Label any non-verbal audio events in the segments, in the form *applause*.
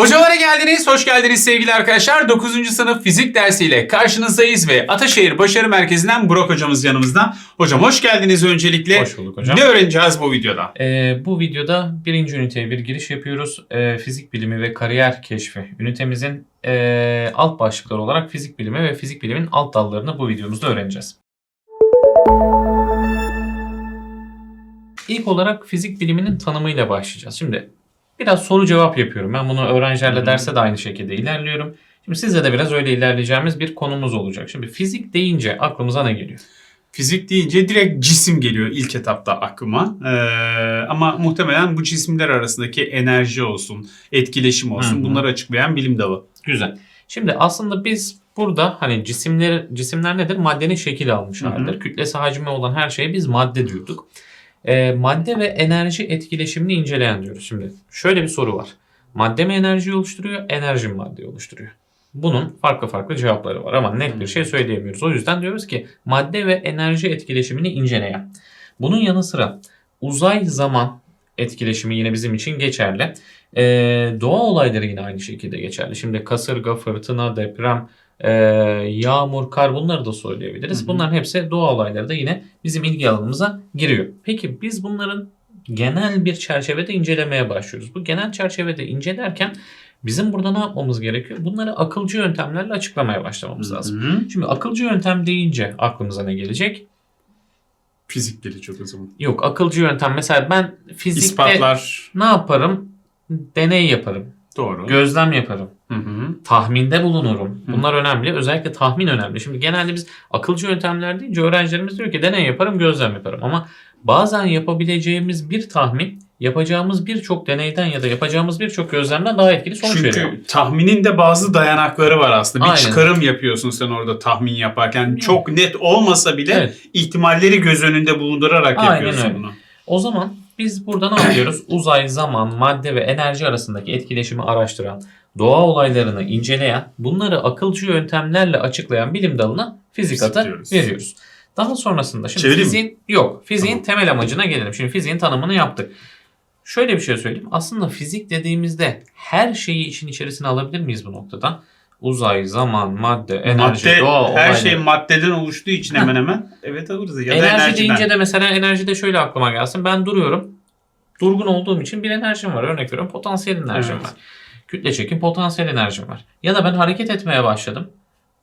Hocalara geldiniz, hoş geldiniz sevgili arkadaşlar. 9. sınıf fizik dersiyle karşınızdayız ve Ataşehir Başarı Merkezi'nden Burak hocamız yanımızda. Hocam hoş geldiniz öncelikle. Hoş bulduk hocam. Ne öğreneceğiz bu videoda? Ee, bu videoda birinci üniteye bir giriş yapıyoruz. Ee, fizik bilimi ve kariyer keşfi ünitemizin ee, alt başlıkları olarak fizik bilimi ve fizik bilimin alt dallarını bu videomuzda öğreneceğiz. İlk olarak fizik biliminin tanımıyla başlayacağız. Şimdi biraz soru cevap yapıyorum. Ben bunu öğrencilerle Hı. derse de aynı şekilde ilerliyorum. Şimdi sizle de biraz öyle ilerleyeceğimiz bir konumuz olacak. Şimdi fizik deyince aklımıza ne geliyor? Fizik deyince direkt cisim geliyor ilk etapta aklıma. Ee, ama muhtemelen bu cisimler arasındaki enerji olsun, etkileşim olsun Hı hı. bunları açıklayan bilim dalı. Güzel. Şimdi aslında biz burada hani cisimler cisimler nedir? Maddenin şekil almış Hı hı. halidir. Kütlesi hacmi olan her şeye biz madde diyorduk. Ee, madde ve enerji etkileşimini inceleyen diyoruz. Şimdi şöyle bir soru var. Madde mi enerjiyi oluşturuyor, enerji mi maddeyi oluşturuyor? Bunun farklı farklı cevapları var ama net bir şey söyleyemiyoruz. O yüzden diyoruz ki madde ve enerji etkileşimini inceleyen. Bunun yanı sıra uzay zaman etkileşimi yine bizim için geçerli. Ee, doğa olayları yine aynı şekilde geçerli. Şimdi kasırga, fırtına, deprem, e, yağmur, kar bunları da söyleyebiliriz. Hı hı. Bunların hepsi doğa olayları da yine bizim ilgi alanımıza giriyor. Peki biz bunların genel bir çerçevede incelemeye başlıyoruz. Bu genel çerçevede incelerken bizim burada ne yapmamız gerekiyor? Bunları akılcı yöntemlerle açıklamaya başlamamız lazım. Hı-hı. Şimdi akılcı yöntem deyince aklımıza ne gelecek? Fizik gelecek o zaman. Yok akılcı yöntem mesela ben fizikte İspatlar ne yaparım? Deney yaparım. Doğru. Gözlem yaparım. Hı-hı. Tahminde bulunurum. Hı. Bunlar önemli. Özellikle tahmin önemli. Şimdi genelde biz akılcı yöntemler deyince öğrencilerimiz diyor ki deney yaparım, gözlem yaparım. Ama bazen yapabileceğimiz bir tahmin yapacağımız birçok deneyden ya da yapacağımız birçok gözlemden daha etkili sonuç veriyor. Çünkü tahminin de bazı dayanakları var aslında. Bir Aynen. çıkarım yapıyorsun sen orada tahmin yaparken. Hı. Çok net olmasa bile Evet. ihtimalleri göz önünde bulundurarak Aynen yapıyorsun öyle. bunu. O zaman biz burada ne yapıyoruz? Uzay, zaman, madde ve enerji arasındaki etkileşimi araştıran, doğa olaylarını inceleyen, bunları akılcı yöntemlerle açıklayan bilim dalına fizik adı diyoruz. veriyoruz. Daha sonrasında şimdi Çevireyim mi? fiziğin yok. Fiziğin Tamam. temel amacına gelelim. Şimdi fiziğin tanımını yaptık. Şöyle bir şey söyleyeyim. Aslında fizik dediğimizde her şeyi işin içerisine alabilir miyiz bu noktada? Uzay, zaman, madde, enerji, Madde, doğa her olayları. şey maddeden oluştuğu için hemen hemen *laughs* evet alırız. Ya da enerji enerjiden. deyince de mesela enerjide şöyle aklıma gelsin. Ben duruyorum. Durgun olduğum için bir enerjim var. Örnek veriyorum potansiyel enerjim Evet. var. Kütle çekim potansiyel enerjim var. Ya da ben hareket etmeye başladım.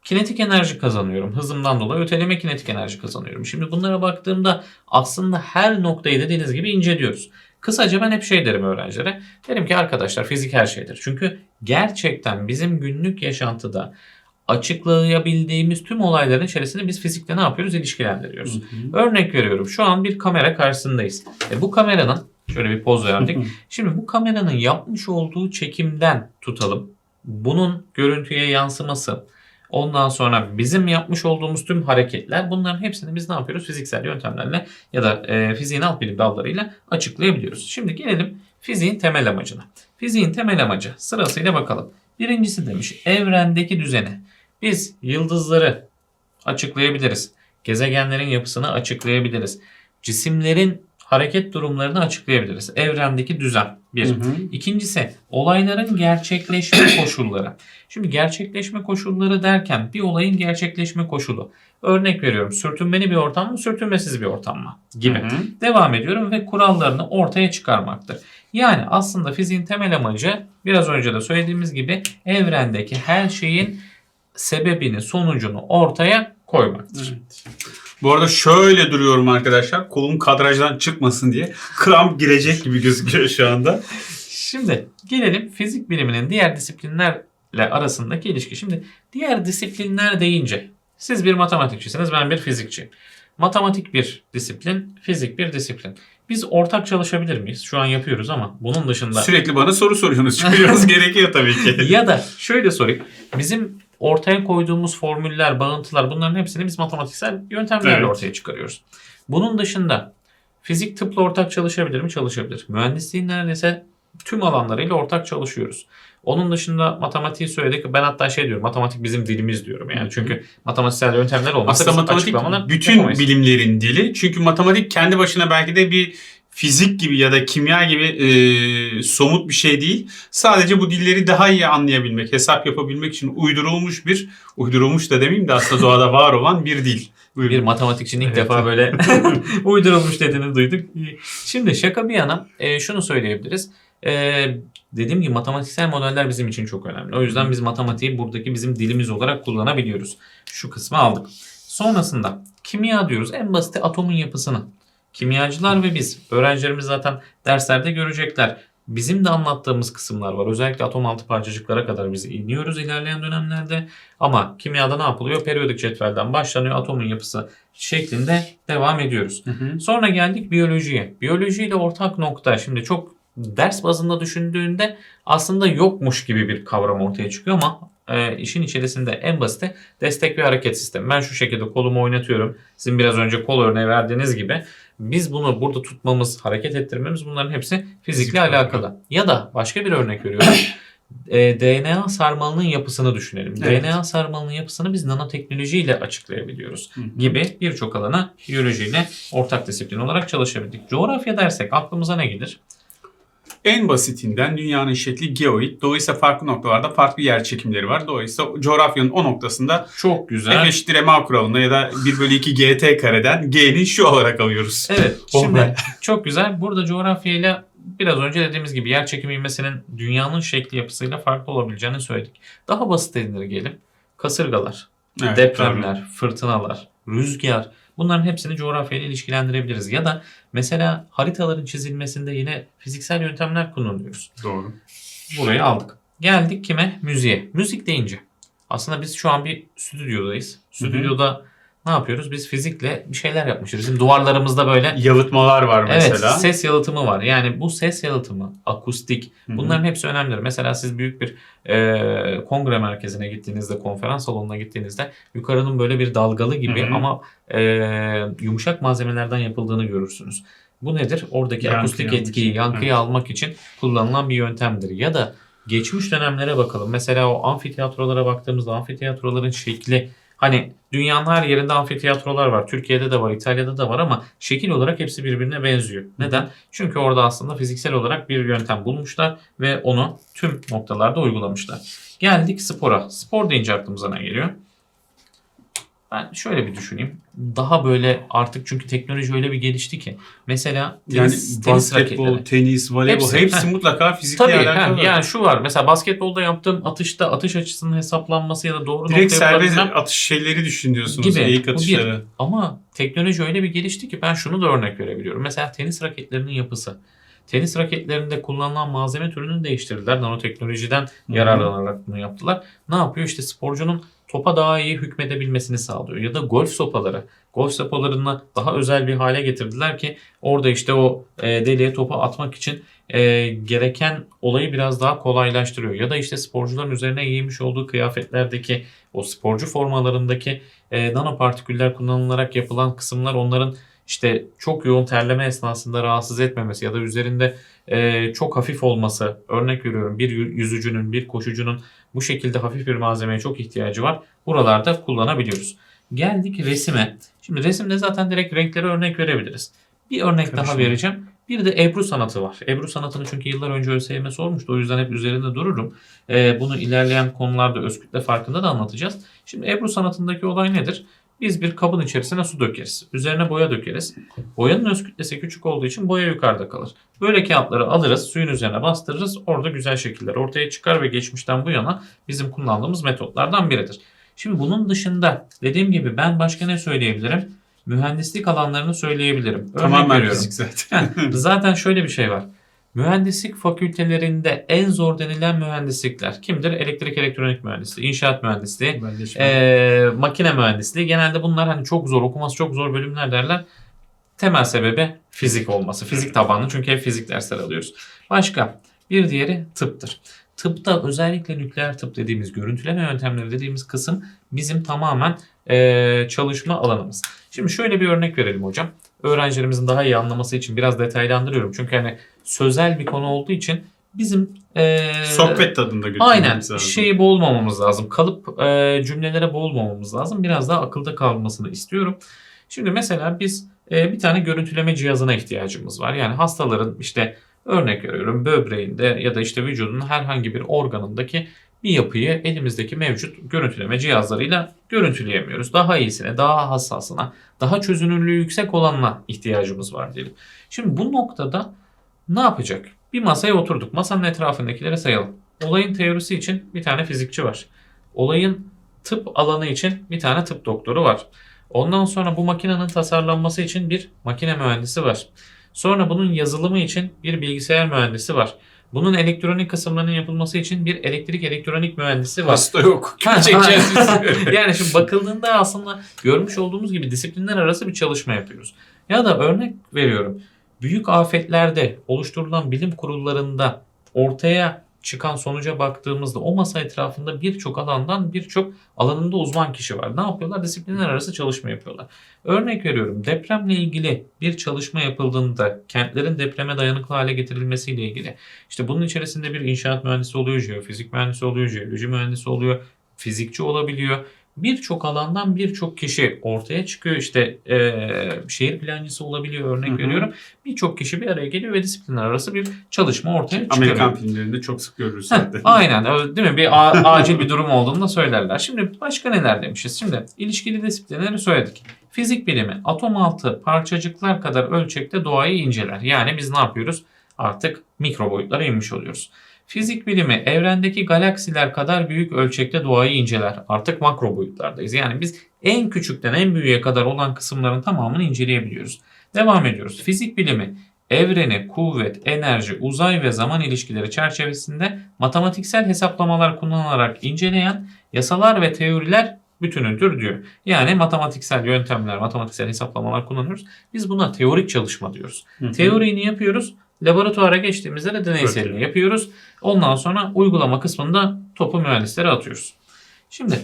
Kinetik enerji kazanıyorum. Hızımdan dolayı öteleme kinetik enerji kazanıyorum. Şimdi bunlara baktığımda aslında her noktayı dediğiniz gibi inceliyoruz. Kısaca ben hep şey derim öğrencilere. Derim ki arkadaşlar fizik her şeydir. Çünkü gerçekten bizim günlük yaşantıda açıklayabildiğimiz tüm olayların içerisinde biz fizikle ne yapıyoruz? İlişkilendiriyoruz. Hı hı. Örnek veriyorum. Şu an bir kamera karşısındayız. E bu kameranın şöyle bir poz verdik. Şimdi bu kameranın yapmış olduğu çekimden tutalım. Bunun görüntüye yansıması, ondan sonra bizim yapmış olduğumuz tüm hareketler bunların hepsini biz ne yapıyoruz? Fiziksel yöntemlerle ya da e, fiziğin alt bilim dallarıyla açıklayabiliyoruz. Şimdi gelelim fiziğin temel amacına. Fiziğin temel amacı sırasıyla bakalım. Birincisi demiş evrendeki düzeni. Biz yıldızları açıklayabiliriz. Gezegenlerin yapısını açıklayabiliriz. Cisimlerin hareket durumlarını açıklayabiliriz. Evrendeki düzen bir. Hı hı. İkincisi olayların gerçekleşme *coughs* koşulları. Şimdi gerçekleşme koşulları derken bir olayın gerçekleşme koşulu. Örnek veriyorum sürtünmeli bir ortam mı sürtünmesiz bir ortam mı gibi. Hı hı. Devam ediyorum ve kurallarını ortaya çıkarmaktır. Yani aslında fiziğin temel amacı biraz önce de söylediğimiz gibi evrendeki her şeyin sebebini sonucunu ortaya koymaktır. Evet. Bu arada şöyle duruyorum arkadaşlar. Kolum kadrajdan çıkmasın diye. Kramp girecek gibi gözüküyor şu anda. Şimdi gelelim fizik biliminin diğer disiplinlerle arasındaki ilişki. Şimdi diğer disiplinler deyince siz bir matematikçisiniz ben bir fizikçiyim. Matematik bir disiplin, fizik bir disiplin. Biz ortak çalışabilir miyiz? Şu an yapıyoruz ama bunun dışında Sürekli bana soru soruyorsunuz. Biraz *laughs* gerekiyor tabii ki. ya da şöyle sorayım. Bizim ortaya koyduğumuz formüller, bağıntılar bunların hepsini biz matematiksel yöntemlerle Evet. ortaya çıkarıyoruz. Bunun dışında fizik tıpla ortak çalışabilir mi? Çalışabilir. Mühendisliğin neredeyse tüm alanlarıyla ortak çalışıyoruz. Onun dışında matematiği söyledik. Ben hatta şey diyorum. Matematik bizim dilimiz diyorum. Yani çünkü matematiksel yöntemler olmasa Aslında matematik bütün yapamayız. bilimlerin dili. Çünkü matematik kendi başına belki de bir fizik gibi ya da kimya gibi e, somut bir şey değil. Sadece bu dilleri daha iyi anlayabilmek, hesap yapabilmek için uydurulmuş bir, uydurulmuş da demeyeyim de aslında doğada *laughs* var olan bir dil. Buyurun. Bir matematikçinin ilk Evet. defa böyle *laughs* uydurulmuş dediğini duyduk. Şimdi şaka bir yana e, şunu söyleyebiliriz. E, dediğim gibi matematiksel modeller bizim için çok önemli. O yüzden biz matematiği buradaki bizim dilimiz olarak kullanabiliyoruz. Şu kısmı aldık. Sonrasında kimya diyoruz. En basit atomun yapısını. Kimyacılar ve biz, öğrencilerimiz zaten derslerde görecekler. Bizim de anlattığımız kısımlar var. Özellikle atom altı parçacıklara kadar biz iniyoruz ilerleyen dönemlerde. Ama kimyada ne yapılıyor? Periyodik cetvelden başlanıyor. Atomun yapısı şeklinde devam ediyoruz. Hı hı. Sonra geldik biyolojiye. Biyolojiyle ortak nokta şimdi çok ders bazında düşündüğünde aslında yokmuş gibi bir kavram ortaya çıkıyor ama e, işin içerisinde en basiti destek ve hareket sistemi. Ben şu şekilde kolumu oynatıyorum. Sizin biraz önce kol örneği verdiğiniz gibi biz bunu burada tutmamız, hareket ettirmemiz bunların hepsi fizikle alakalı. Ya da başka bir örnek veriyorum. *coughs* E, DNA sarmalının yapısını düşünelim. Evet. DNA sarmalının yapısını biz nanoteknolojiyle açıklayabiliyoruz Hı hı. gibi birçok alana biyolojiyle ortak disiplin olarak çalışabildik. Coğrafya dersek aklımıza ne gelir? En basitinden dünyanın şekli geoid. Dolayısıyla farklı noktalarda farklı yer çekimleri var. Dolayısıyla coğrafyanın o noktasında Çok F güzel. eşittir ma kuralında ya da 1 bölü 2 gt kareden g'nin şu olarak alıyoruz. Evet. *laughs* Şimdi çok güzel. Burada coğrafyayla biraz önce dediğimiz gibi yer çekimi ivmesinin dünyanın şekli yapısıyla farklı olabileceğini söyledik. Daha basit indirgeyelim. Kasırgalar, Evet, depremler, fırtınalar, rüzgar bunların hepsini coğrafyayla ilişkilendirebiliriz. Ya da mesela haritaların çizilmesinde yine fiziksel yöntemler kullanıyoruz. Doğru. Burayı aldık. Geldik kime? Müziğe. Müzik deyince. Aslında biz şu an bir stüdyodayız. Stüdyoda ne yapıyoruz? Biz fizikle bir şeyler yapmışız. Bizim duvarlarımızda böyle Yalıtmalar var evet mesela. ses yalıtımı var. Yani bu ses yalıtımı, akustik bunların hepsi önemlidir. Mesela siz büyük bir e, kongre merkezine gittiğinizde, konferans salonuna gittiğinizde yukarının böyle bir dalgalı gibi Hı hı. ama e, yumuşak malzemelerden yapıldığını görürsünüz. Bu nedir? Oradaki Yankıyı akustik etkiyi, yankıyı Evet. almak için kullanılan bir yöntemdir. Ya da geçmiş dönemlere bakalım. Mesela o amfiteyatrolara baktığımızda amfiteyatroların şekli hani dünyanın her yerinde amfiteyatrolar var. Türkiye'de de var, İtalya'da da var ama şekil olarak hepsi birbirine benziyor. Neden? Çünkü orada aslında fiziksel olarak bir yöntem bulmuşlar ve onu tüm noktalarda uygulamışlar. Geldik spora. Spor deyince aklımıza ne geliyor? Ben şöyle bir düşüneyim. Daha böyle artık çünkü teknoloji öyle bir gelişti ki. Mesela Yani tenis, tenis basketbol, raketleri. tenis, voleybol Hepsi, hepsi, mutlaka fizikle Tabii alakalı. ha, yani şu var. Mesela basketbolda yaptığım atışta atış açısının hesaplanması ya da doğru Direkt noktaya serbest atış şeyleri düşünüyorsunuz. Gibi. Eğik Bu bir. atışları. Ama teknoloji öyle bir gelişti ki ben şunu da örnek verebiliyorum. Mesela tenis raketlerinin yapısı. Tenis raketlerinde kullanılan malzeme türünü değiştirdiler. Nanoteknolojiden yararlanarak bunu yaptılar. Ne yapıyor? İşte sporcunun topa daha iyi hükmedebilmesini sağlıyor. Ya da golf sopaları. Golf sopalarını daha özel bir hale getirdiler ki orada işte o e, deliğe topu atmak için e, gereken olayı biraz daha kolaylaştırıyor. Ya da işte sporcuların üzerine giymiş olduğu kıyafetlerdeki o sporcu formalarındaki e, nanopartiküller kullanılarak yapılan kısımlar onların işte çok yoğun terleme esnasında rahatsız etmemesi ya da üzerinde e, çok hafif olması. Örnek veriyorum bir yü- yüzücünün, bir koşucunun bu şekilde hafif bir malzemeye çok ihtiyacı var. Buralarda kullanabiliyoruz. Geldik resime. Şimdi resimde zaten direkt renkleri örnek verebiliriz. Bir örnek daha Karışım. vereceğim. Bir de Ebru sanatı var. Ebru sanatını çünkü yıllar önce ÖSYM sormuştu. O yüzden hep üzerinde dururum. Ee, bunu ilerleyen konularda öz kütle farkında da anlatacağız. Şimdi Ebru sanatındaki olay nedir? Biz bir kabın içerisine su dökeriz. Üzerine boya dökeriz. Boyanın öz kütlesi küçük olduğu için boya yukarıda kalır. Böyle kağıtları alırız, suyun üzerine bastırırız. Orada güzel şekiller ortaya çıkar ve geçmişten bu yana bizim kullandığımız metotlardan biridir. Şimdi bunun dışında dediğim gibi ben başka ne söyleyebilirim? Mühendislik alanlarını söyleyebilirim. Örnek Tamamen veriyorum. fizik zaten. Zaten şöyle bir şey var. Mühendislik fakültelerinde en zor denilen mühendislikler kimdir? Elektrik elektronik mühendisliği, inşaat mühendisliği, ee, makine mühendisliği. Genelde bunlar hani çok zor, okuması çok zor bölümler derler. Temel sebebi fizik olması. Fizik tabanlı çünkü hep fizik dersler alıyoruz. Başka bir diğeri tıptır. Tıpta özellikle nükleer tıp dediğimiz, görüntüleme yöntemleri dediğimiz kısım bizim tamamen ee, çalışma alanımız. Şimdi şöyle bir örnek verelim hocam. Öğrencilerimizin daha iyi anlaması için biraz detaylandırıyorum. Çünkü hani sözel bir konu olduğu için bizim ee, Sohbet tadında götürmemiz Aynen. lazım. Şeyi boğulmamamız lazım. Kalıp e, cümlelere boğulmamamız lazım. Biraz daha akılda kalmasını istiyorum. Şimdi mesela biz e, bir tane görüntüleme cihazına ihtiyacımız var. Yani hastaların işte örnek veriyorum böbreğinde ya da işte vücudunun herhangi bir organındaki bir yapıyı elimizdeki mevcut görüntüleme cihazlarıyla görüntüleyemiyoruz. Daha iyisine, daha hassasına, daha çözünürlüğü yüksek olanına ihtiyacımız var diyelim. Şimdi bu noktada ne yapacak? Bir masaya oturduk. Masanın etrafındakileri sayalım. Olayın teorisi için bir tane fizikçi var. Olayın tıp alanı için bir tane tıp doktoru var. Ondan sonra bu makinenin tasarlanması için bir makine mühendisi var. Sonra bunun yazılımı için bir bilgisayar mühendisi var. Bunun elektronik kısımlarının yapılması için bir elektrik elektronik mühendisi var. Hasta yok. *laughs* *laughs* Yani şimdi bakıldığında aslında görmüş olduğumuz gibi disiplinler arası bir çalışma yapıyoruz. Ya da örnek veriyorum. Büyük afetlerde oluşturulan bilim kurullarında ortaya çıkan sonuca baktığımızda o masa etrafında birçok alandan birçok alanında uzman kişi var. Ne yapıyorlar? Disiplinler arası çalışma yapıyorlar. Örnek veriyorum depremle ilgili bir çalışma yapıldığında kentlerin depreme dayanıklı hale getirilmesiyle ilgili işte bunun içerisinde bir inşaat mühendisi oluyor, jeofizik mühendisi oluyor, jeoloji mühendisi oluyor, fizikçi olabiliyor. Birçok alandan birçok kişi ortaya çıkıyor. İşte eee, şehir plancısı olabiliyor örnek Hı hı. veriyorum. Birçok kişi bir araya geliyor ve disiplinler arası bir çalışma ortaya çıkıyor. Amerikan filmlerinde çok sık görürüz Heh, zaten. aynen değil mi? Bir acil bir durum olduğunu da söylerler. Şimdi başka neler demişiz? Şimdi ilişkili disiplinleri söyledik. Fizik bilimi atom altı parçacıklar kadar ölçekte doğayı inceler. Yani biz ne yapıyoruz? Artık mikro boyutlara inmiş oluyoruz. Fizik bilimi evrendeki galaksiler kadar büyük ölçekte doğayı inceler. Artık makro boyutlardayız. Yani biz en küçükten en büyüğe kadar olan kısımların tamamını inceleyebiliyoruz. Devam ediyoruz. Fizik bilimi evreni, kuvvet, enerji, uzay ve zaman ilişkileri çerçevesinde matematiksel hesaplamalar kullanılarak inceleyen yasalar ve teoriler bütünüdür diyor. Yani matematiksel yöntemler, matematiksel hesaplamalar kullanıyoruz. Biz buna teorik çalışma diyoruz. Hı hı. Yapıyoruz. Laboratuvara geçtiğimizde de deneyselini Pratik. yapıyoruz. Ondan sonra uygulama kısmında topu mühendislere atıyoruz. Şimdi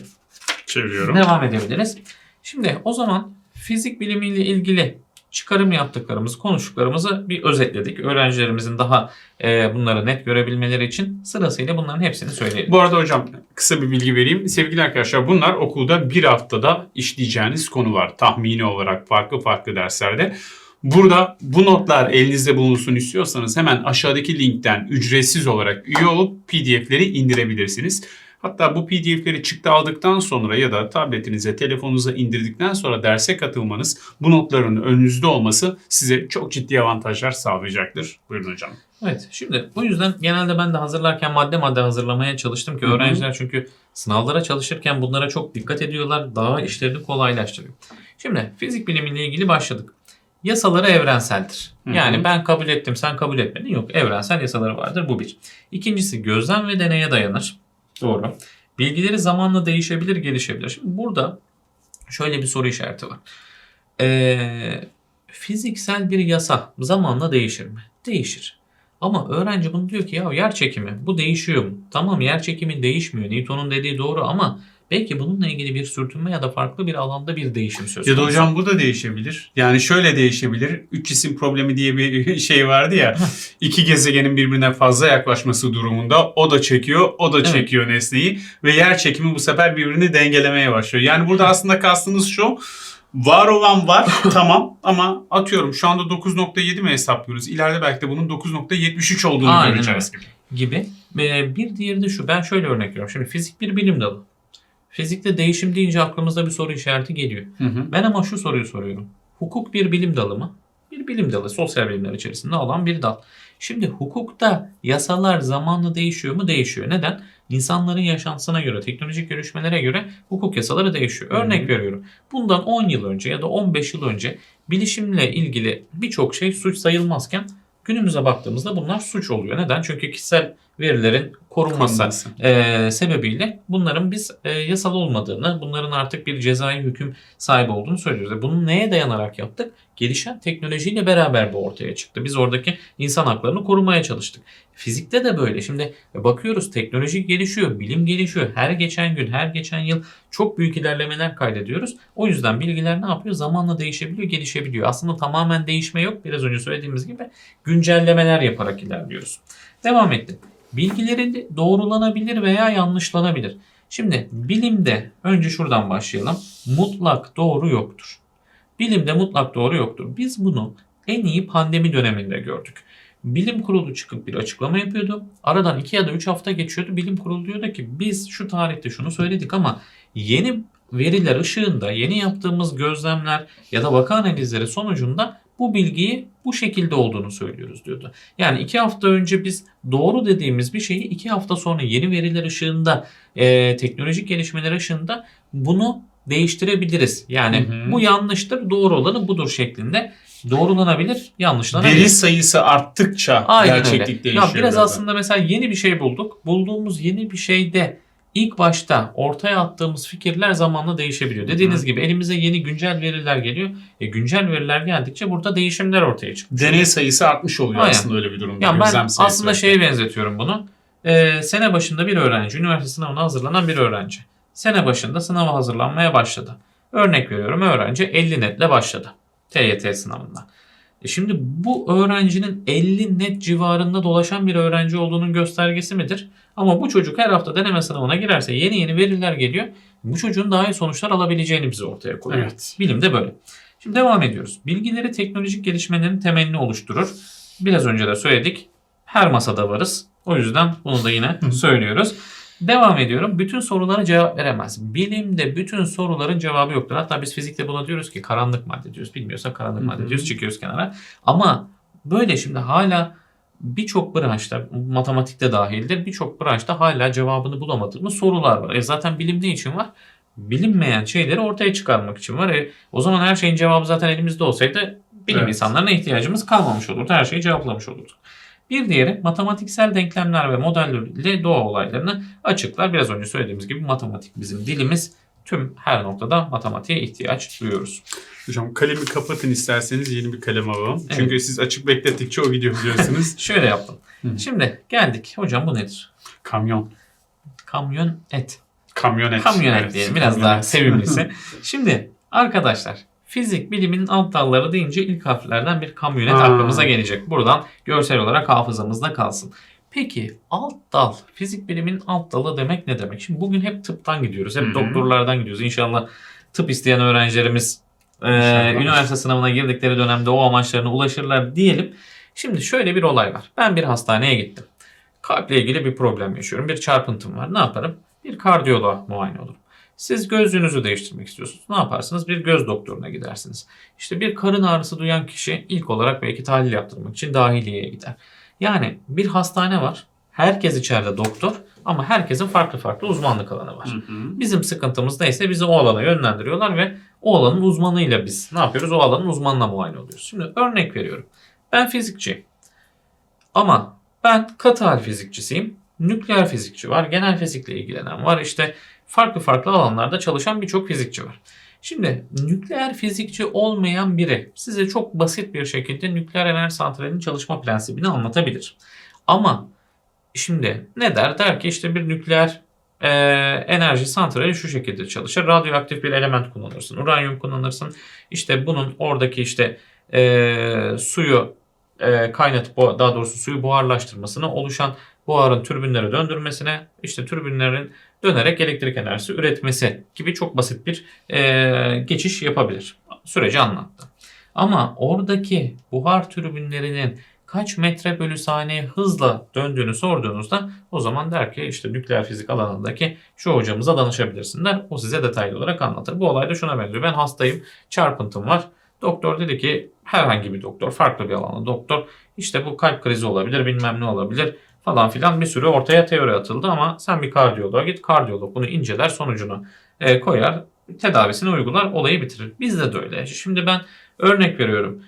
Çeviriyorum. devam edebiliriz. Şimdi o zaman fizik bilimiyle ilgili çıkarım yaptıklarımızı, konuştuklarımızı bir özetledik. Öğrencilerimizin daha e, bunları net görebilmeleri için sırasıyla bunların hepsini söyleyelim. Bu arada hocam kısa bir bilgi vereyim. Sevgili arkadaşlar bunlar okulda bir haftada işleyeceğiniz konular. Tahmini olarak farklı farklı derslerde. Burada bu notlar elinizde bulunsun istiyorsanız hemen aşağıdaki linkten ücretsiz olarak üye olup pdf'leri indirebilirsiniz. Hatta bu pdf'leri çıktı aldıktan sonra ya da tabletinize, telefonunuza indirdikten sonra derse katılmanız, bu notların önünüzde olması size çok ciddi avantajlar sağlayacaktır. Buyurun hocam. Evet şimdi bu yüzden genelde ben de hazırlarken madde madde hazırlamaya çalıştım ki öğrenciler çünkü sınavlara çalışırken bunlara çok dikkat ediyorlar. Daha işlerini kolaylaştırıyor. Şimdi fizik bilimiyle ilgili başladık. Yasaları evrenseldir. Yani ben kabul ettim sen kabul etmedin yok. Evrensel yasaları vardır bu bir. İkincisi gözlem ve deneye dayanır. Doğru. Bilgileri zamanla değişebilir gelişebilir. Şimdi burada şöyle bir soru işareti var. Ee, fiziksel bir yasa zamanla değişir mi? Değişir. Ama öğrenci bunu diyor ki ya yer çekimi bu değişiyor mu? Tamam yer çekimi değişmiyor. Newton'un dediği doğru ama belki bununla ilgili bir sürtünme ya da farklı bir alanda bir değişim söz konusu. Ya da hocam bu da değişebilir. Yani şöyle değişebilir. Üç cisim problemi diye bir *laughs* şey vardı ya. iki gezegenin birbirine fazla yaklaşması durumunda o da çekiyor, o da Evet. çekiyor nesneyi ve yer çekimi bu sefer birbirini dengelemeye başlıyor. Yani burada aslında kastınız şu. Var olan var *laughs* tamam ama atıyorum şu anda 9.7 mi hesaplıyoruz? İleride belki de bunun 9.73 olduğunu Aynen göreceğiz gibi. gibi. Ve bir diğeri de şu. Ben şöyle örnek veriyorum. Şimdi fizik bir bilim dalı. Fizikte değişim deyince aklımızda bir soru işareti geliyor. Hı hı. Ben ama şu soruyu soruyorum. Hukuk bir bilim dalı mı? Bir bilim dalı. Sosyal bilimler içerisinde olan bir dal. Şimdi hukukta yasalar zamanla değişiyor mu? Değişiyor. Neden? İnsanların yaşantısına göre, teknolojik gelişmelere göre hukuk yasaları değişiyor. Hı hı. Örnek veriyorum. Bundan 10 yıl önce ya da 15 yıl önce bilişimle ilgili birçok şey suç sayılmazken günümüze baktığımızda bunlar suç oluyor. Neden? Çünkü kişisel verilerin korunması e, sebebiyle bunların biz e, yasal olmadığını, bunların artık bir cezai hüküm sahibi olduğunu söylüyoruz. Bunu neye dayanarak yaptık? Gelişen teknolojiyle beraber bu ortaya çıktı. Biz oradaki insan haklarını korumaya çalıştık. Fizikte de böyle. Şimdi bakıyoruz teknoloji gelişiyor, bilim gelişiyor. Her geçen gün, her geçen yıl çok büyük ilerlemeler kaydediyoruz. O yüzden bilgiler ne yapıyor? Zamanla değişebiliyor, gelişebiliyor. Aslında tamamen değişme yok. Biraz önce söylediğimiz gibi güncellemeler yaparak ilerliyoruz. Devam ettim. Bilgileri doğrulanabilir veya yanlışlanabilir. Şimdi bilimde önce şuradan başlayalım. Mutlak doğru yoktur. bilimde mutlak doğru yoktur. Biz bunu en iyi pandemi döneminde gördük. Bilim kurulu çıkıp bir açıklama yapıyordu. Aradan 2 ya da 3 hafta geçiyordu. Bilim kurulu diyordu ki biz şu tarihte şunu söyledik ama yeni veriler ışığında yeni yaptığımız gözlemler ya da vaka analizleri sonucunda bu bilgiyi bu şekilde olduğunu söylüyoruz diyordu. Yani iki hafta önce biz doğru dediğimiz bir şeyi iki hafta sonra yeni veriler ışığında, e, teknolojik gelişmeler ışığında bunu değiştirebiliriz. Yani Hı hı. bu yanlıştır, doğru olanı budur şeklinde doğrulanabilir, yanlışlanabilir. Veri sayısı arttıkça Aynen gerçeklik öyle. değişiyor. Ya biraz aslında mesela yeni bir şey bulduk. Bulduğumuz yeni bir şeyde ilk başta ortaya attığımız fikirler zamanla değişebiliyor. Dediğiniz gibi elimize yeni güncel veriler geliyor. E, güncel veriler geldikçe burada değişimler ortaya çıkıyor. Deney sayısı artmış oluyor Aynen. aslında öyle bir durumda. Ya ben aslında şeye benzetiyorum bunu. Ee, sene başında bir öğrenci, üniversite sınavına hazırlanan bir öğrenci. Sene başında sınava hazırlanmaya başladı. Örnek veriyorum öğrenci 50 netle başladı. TYT sınavında. E şimdi bu öğrencinin 50 net civarında dolaşan bir öğrenci olduğunun göstergesi midir? Ama bu çocuk her hafta deneme sınavına girerse yeni yeni veriler geliyor. Bu çocuğun daha iyi sonuçlar alabileceğini bize ortaya koyuyor. Evet. Bilimde böyle. Şimdi devam ediyoruz. Bilgileri teknolojik gelişmelerin temelini oluşturur. Biraz önce de söyledik. Her masada varız. O yüzden bunu da yine söylüyoruz. Devam ediyorum. Bütün sorulara cevap veremez. Bilimde bütün soruların cevabı yoktur. Hatta biz fizikte buna diyoruz ki karanlık madde diyoruz. Bilmiyorsak karanlık madde diyoruz. Çıkıyoruz kenara. Ama böyle şimdi hala birçok branşta, matematikte dahildir, birçok branşta hala cevabını bulamadığımız sorular var. E zaten bilim ne için var? Bilinmeyen şeyleri ortaya çıkarmak için var. E, o zaman her şeyin cevabı zaten elimizde olsaydı bilim Evet. insanlarına ihtiyacımız kalmamış olurdu. Her şeyi cevaplamış olurduk. Bir diğeri matematiksel denklemler ve modellerle doğa olaylarını açıklar. Biraz önce söylediğimiz gibi matematik bizim dilimiz. Tüm her noktada matematiğe ihtiyaç duyuyoruz. Hocam kalemi kapatın isterseniz yeni bir kalem alalım. Evet. Çünkü siz açık beklettikçe o gidiyor biliyorsunuz. *laughs* Şöyle yaptım. Hı. Şimdi geldik. Hocam bu nedir? Kamyon. Kamyon et. Kamyonet. Kamyonet Evet, diyelim biraz kamyonet. daha sevimlisi. *laughs* Şimdi arkadaşlar fizik biliminin alt dalları deyince ilk harflerden bir kamyonet Ha. aklımıza gelecek. Buradan görsel olarak hafızamızda kalsın. Peki alt dal, fizik biliminin alt dalı demek ne demek? Şimdi bugün hep tıptan gidiyoruz. Hep Hı hı. doktorlardan gidiyoruz. İnşallah tıp isteyen öğrencilerimiz e, üniversite sınavına girdikleri dönemde o amaçlarına ulaşırlar diyelim. Şimdi şöyle bir olay var. Ben bir hastaneye gittim. Kalple ilgili bir problem yaşıyorum. Bir çarpıntım var. Ne yaparım? Bir kardiyoloğa muayene olurum. Siz gözlüğünüzü değiştirmek istiyorsunuz. Ne yaparsınız? Bir göz doktoruna gidersiniz. İşte bir karın ağrısı duyan kişi ilk olarak belki tahlil yaptırmak için dahiliyeye gider. Yani bir hastane var. Herkes içeride doktor ama herkesin farklı farklı uzmanlık alanı var. Hı hı. Bizim sıkıntımız neyse bizi o alana yönlendiriyorlar ve o alanın uzmanıyla biz ne yapıyoruz? O alanın uzmanına muayene oluyoruz. Şimdi örnek veriyorum. Ben fizikçiyim. Ama ben katı hal fizikçisiyim. Nükleer fizikçi var. Genel fizikle ilgilenen var. İşte farklı farklı alanlarda çalışan birçok fizikçi var. Şimdi nükleer fizikçi olmayan biri size çok basit bir şekilde nükleer enerji santralinin çalışma prensibini anlatabilir. Ama şimdi ne der? Der ki işte bir nükleer e, enerji santrali şu şekilde çalışır. Radyoaktif bir element kullanırsın. Uranyum kullanırsın. İşte bunun oradaki işte e, suyu e, kaynatıp daha doğrusu suyu buharlaştırmasına oluşan buharın türbinlere döndürmesine işte türbinlerin dönerek elektrik enerjisi üretmesi gibi çok basit bir e, geçiş yapabilir. Süreci anlattı. Ama oradaki buhar türbinlerinin kaç metre bölü saniye hızla döndüğünü sorduğunuzda o zaman der ki işte nükleer fizik alanındaki şu hocamıza danışabilirsin der. O size detaylı olarak anlatır. Bu olay da şuna benziyor. Ben hastayım, çarpıntım var. Doktor dedi ki herhangi bir doktor, farklı bir alanda doktor işte bu kalp krizi olabilir, bilmem ne olabilir falan filan bir sürü ortaya teori atıldı ama sen bir kardiyoloğa git. Kardiyolog bunu inceler, sonucunu e, koyar, tedavisini uygular, olayı bitirir. Bizde de öyle. Şimdi ben örnek veriyorum.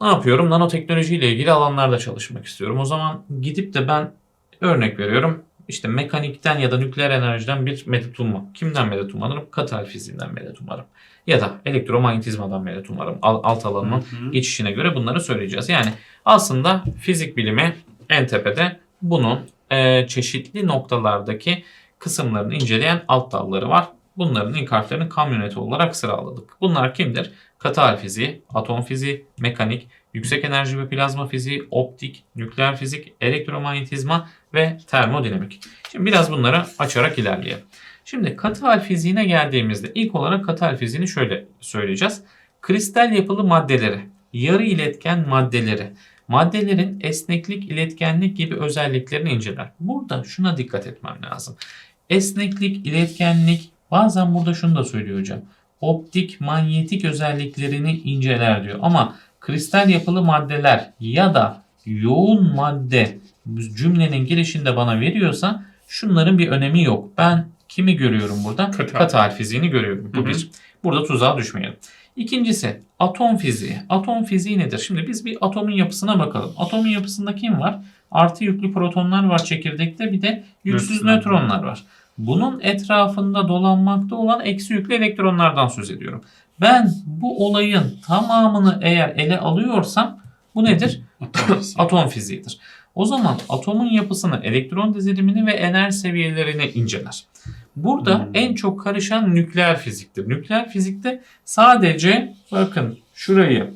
Ne yapıyorum? Nanoteknoloji ile ilgili alanlarda çalışmak istiyorum. O zaman gidip de ben örnek veriyorum. İşte mekanikten ya da nükleer enerjiden bir medet umma. Kimden medet umarım? Katal fiziğinden medet umarım. Ya da elektromanyetizmadan medet umarım. Al- Alt alanının Hı hı. geçişine göre bunları söyleyeceğiz. Yani aslında fizik bilimi en tepede bunun e, çeşitli noktalardaki kısımlarını inceleyen alt dalları var. Bunların ilk harflerini kamyoneti olarak sıraladık. Bunlar kimdir? Katı fiziği, atom fiziği, mekanik, yüksek enerji ve plazma fiziği, optik, nükleer fizik, elektromanyetizma ve termodinamik. Şimdi biraz bunları açarak ilerleyelim. Şimdi katı fiziğine geldiğimizde ilk olarak katı fiziğini şöyle söyleyeceğiz. kristal yapılı maddeleri, yarı iletken maddeleri, maddelerin esneklik, iletkenlik gibi özelliklerini inceler. Burada şuna dikkat etmem lazım. Esneklik, iletkenlik bazen burada şunu da söylüyor hocam. Optik, manyetik özelliklerini inceler diyor. Ama kristal yapılı maddeler ya da yoğun madde cümlenin girişinde bana veriyorsa şunların bir önemi yok. Ben kimi görüyorum burada? Katı. Katı fiziğini görüyorum. Bu Hı hı. bir. Burada tuzağa düşmeyelim. İkincisi atom fiziği. Atom fiziği nedir? Şimdi biz bir atomun yapısına bakalım. Atomun yapısında kim var? Artı yüklü protonlar var çekirdekte bir de yüksüz Nötron. nötronlar var. Bunun etrafında dolanmakta olan eksi yüklü elektronlardan söz ediyorum. Ben bu olayın tamamını eğer ele alıyorsam bu nedir? *laughs* Atom fiziğidir. O zaman atomun yapısını, elektron dizilimini ve enerji seviyelerini inceler. Burada Hmm. en çok karışan nükleer fiziktir. Nükleer fizikte sadece bakın şurayı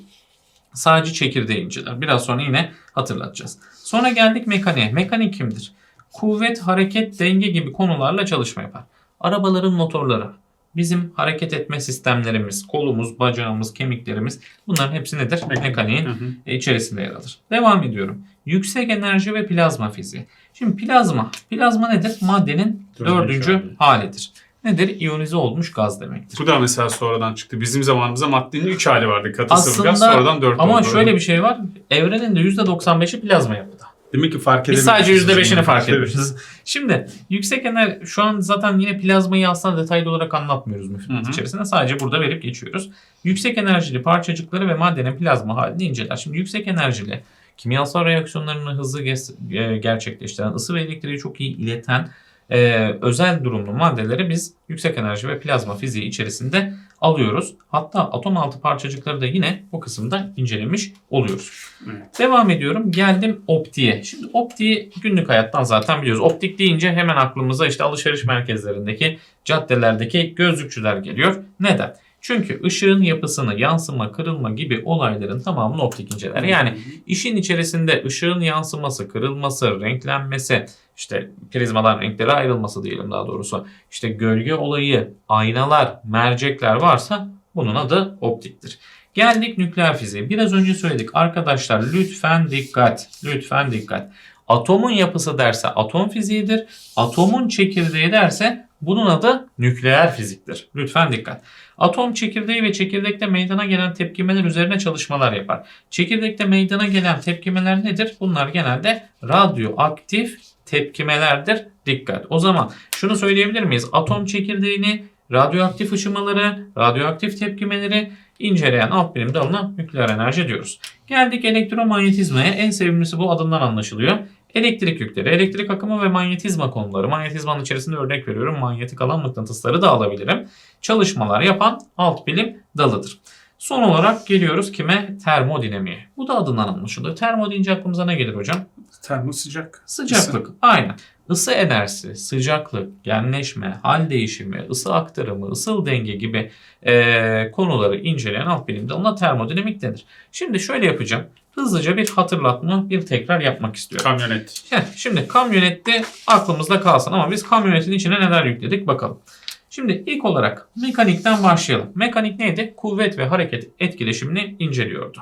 sadece çekirdeği inceler. Biraz sonra yine hatırlatacağız. Sonra geldik mekaniğe. Mekanik kimdir? Kuvvet, hareket, denge gibi konularla çalışma yapar. Arabaların motorları, bizim hareket etme sistemlerimiz, kolumuz, bacağımız, kemiklerimiz bunların hepsi nedir? Mekaniğin Hı hı. içerisinde yer alır. Devam ediyorum. Yüksek enerji ve plazma fiziği. Şimdi plazma. Plazma nedir? Maddenin Dördüncü dördüncü hali. halidir. Nedir? İyonize olmuş gaz demektir. Bu da mesela sonradan çıktı. Bizim zamanımızda maddenin 3 hali vardı. Katı sıvı gaz sonradan 4 Ama oldu. şöyle bir şey var. Evrenin de %95'i plazma yapıda. Demek ki fark Biz edemedik. sadece %5'ini fark etmişiz. Şimdi yüksek enerji şu an zaten yine plazmayı aslında detaylı olarak anlatmıyoruz müfredat içerisinde. Sadece burada verip geçiyoruz. Yüksek enerjili parçacıkları ve maddenin plazma halini inceler. Şimdi yüksek enerjili kimyasal reaksiyonlarını hızlı e, gerçekleştiren, ısı ve elektriği çok iyi ileten e, özel durumlu maddeleri biz yüksek enerji ve plazma fiziği içerisinde alıyoruz. Hatta atom altı parçacıkları da yine bu kısımda incelemiş oluyoruz. Evet. Devam ediyorum. Geldim optiğe. Şimdi optiği günlük hayattan zaten biliyoruz. Optik deyince hemen aklımıza işte alışveriş merkezlerindeki, caddelerdeki gözlükçüler geliyor. Neden? Çünkü ışığın yapısını, yansıma, kırılma gibi olayların tamamını optik inceler. Yani işin içerisinde ışığın yansıması, kırılması, renklenmesi, işte prizmadan renklere ayrılması diyelim daha doğrusu. İşte gölge olayı, aynalar, mercekler varsa bunun adı optiktir. Geldik nükleer fiziğe. Biraz önce söyledik. Arkadaşlar lütfen dikkat. Lütfen dikkat. Atomun yapısı derse atom fiziğidir. Atomun çekirdeği derse bunun adı nükleer fiziktir. Lütfen dikkat. Atom çekirdeği ve çekirdekte meydana gelen tepkimeler üzerine çalışmalar yapar. Çekirdekte meydana gelen tepkimeler nedir? Bunlar genelde radyoaktif tepkimelerdir. Dikkat. O zaman şunu söyleyebilir miyiz? Atom çekirdeğini, radyoaktif ışımaları, radyoaktif tepkimeleri inceleyen alt bilim dalına nükleer enerji diyoruz. Geldik elektromanyetizmaya. En sevimlisi bu adından anlaşılıyor. Elektrik yükleri, elektrik akımı ve manyetizma konuları. Manyetizmanın içerisinde örnek veriyorum. Manyetik alan mıknatısları da alabilirim. Çalışmalar yapan alt bilim dalıdır. Son olarak geliyoruz kime? Termodinamiğe. Bu da adından anlaşılıyor. Termo deyince aklımıza ne gelir hocam? Termo sıcak. Sıcaklık. Aynen. Isı enerjisi, sıcaklık, genleşme, hal değişimi, ısı aktarımı, ısıl denge gibi eee, konuları inceleyen alt bilim dalına termodinamik denir. Şimdi şöyle yapacağım. Hızlıca bir hatırlatma, bir tekrar yapmak istiyorum. Kamyonet. Heh, şimdi kamyonette aklımızda kalsın ama biz kamyonetin içine neler yükledik bakalım. Şimdi ilk olarak mekanikten başlayalım. Mekanik neydi? Kuvvet ve hareket etkileşimini inceliyordu.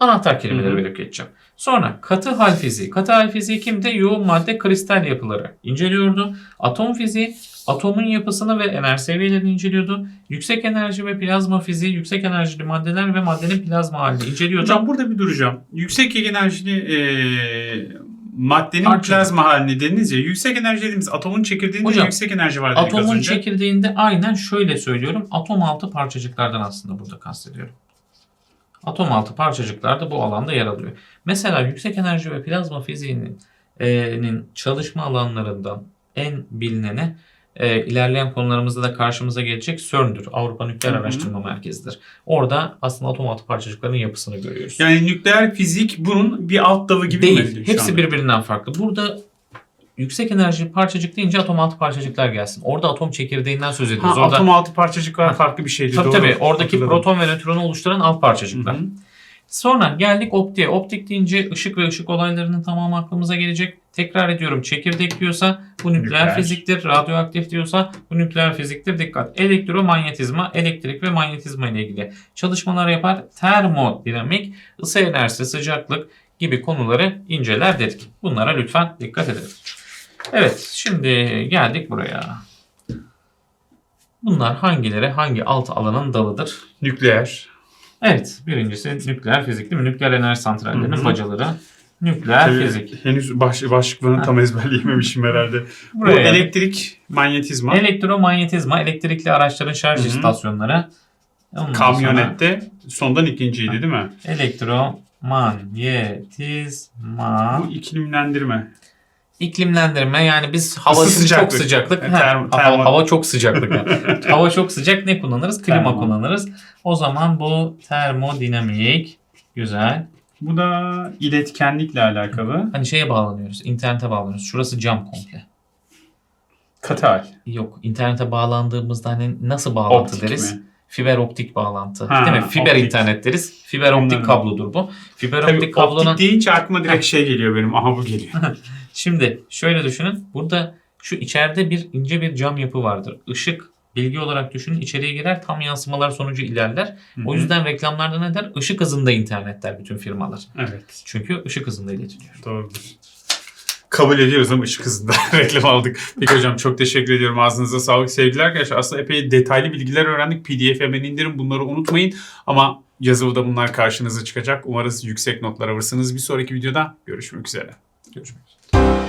Anahtar kelimeleri Hı hı. verip geçeceğim. Sonra katı hal fiziği. Katı hal fiziği kimde? Yoğun madde kristal yapıları inceliyordu. Atom fiziği atomun yapısını ve enerji seviyelerini inceliyordu. Yüksek enerji ve plazma fiziği yüksek enerjili maddeler ve maddenin plazma halini inceliyordu. Hocam burada bir duracağım. Yüksek enerjili eee maddenin Parçacık. plazma halini dediniz ya. Yüksek enerji dediğimiz atomun çekirdeğinde Hocam, yüksek enerji var dedik az Atomun önce. çekirdeğinde aynen şöyle söylüyorum. Atom altı parçacıklardan aslında burada kastediyorum. Atom altı parçacıklar da bu alanda yer alıyor. Mesela yüksek enerji ve plazma fiziğinin e, nin çalışma alanlarından en bilineni e, ilerleyen konularımızda da karşımıza gelecek CERN'dür. Avrupa Nükleer. Araştırma Merkezi'dir. Orada aslında atom altı parçacıkların yapısını görüyoruz. Yani nükleer fizik bunun bir alt dalı gibi mi? Değil. şu Hepsi birbirinden farklı. Burada yüksek enerjili parçacık deyince atom altı parçacıklar gelsin. Orada atom çekirdeğinden söz ediyoruz. Ha, Orada atom altı parçacıklar Ha. farklı bir şeydi. Tabii doğru. tabii oradaki Hatırladım. proton ve nötronu oluşturan alt Hı parçacıklar. hı. Sonra geldik optiğe. Optik deyince ışık ve ışık olaylarının tamamı aklımıza gelecek. Tekrar ediyorum çekirdek diyorsa bu nükleer, Nükleer. fiziktir. Radyoaktif diyorsa bu nükleer fiziktir. Dikkat. Elektromanyetizma, elektrik ve manyetizma ile ilgili çalışmalar yapar. Termodinamik, ısı enerjisi, sıcaklık gibi konuları inceler dedik. Bunlara lütfen dikkat edelim. Evet şimdi geldik buraya. Bunlar hangileri hangi alt alanın dalıdır? Nükleer. Evet birincisi nükleer fizik değil mi? Nükleer enerji santrallerinin Hı hı. bacaları. Nükleer Tabii fizik. Henüz baş, başlıklarını tam ezberleyememişim herhalde. *laughs* Bu Buraya geldik. elektrik, manyetizma. Elektromanyetizma, elektrikli araçların şarj Hı hı. istasyonları. Ondan sonra Kamyonette sondan ikinciydi değil mi? Elektromanyetizma. Bu iklimlendirme. İklimlendirme yani biz hava Isı, çok sıcaklık. sıcaklık. E, Ha, termo- hava, hava çok sıcaklık. yani. *laughs* hava çok sıcak ne kullanırız? Klima Termo. kullanırız. O zaman bu termodinamik. Güzel. Bu da iletkenlikle alakalı. Hani şeye bağlanıyoruz. internete bağlanıyoruz. Şurası cam komple. Katal. Yok internete bağlandığımızda hani nasıl bağlantı Optik deriz? mi? Fiber optik bağlantı. Ha, Değil mi? Fiber optik. internet deriz. Fiber optik Anladım. kablodur bu. Fiber Tabii optik kablonun optik deyince aklıma direkt şey geliyor benim. Aha bu geliyor. *laughs* Şimdi şöyle düşünün. Burada şu içeride bir ince bir cam yapı vardır. Işık bilgi olarak düşünün içeriye girer tam yansımalar sonucu ilerler. O Hı hı. yüzden reklamlarda ne der? Işık hızında internetler bütün firmalar. Evet. Çünkü ışık hızında iletiliyor. Doğrudur. Kabul ediyoruz ama ışık hızında *laughs* reklam aldık. Peki hocam çok teşekkür ediyorum. Ağzınıza sağlık sevgiler arkadaşlar. Aslında epey detaylı bilgiler öğrendik. PDF hemen indirin bunları unutmayın. Ama yazılı bunlar karşınıza çıkacak. Umarız yüksek notlar alırsınız. Bir sonraki videoda görüşmek üzere. Görüşmek üzere.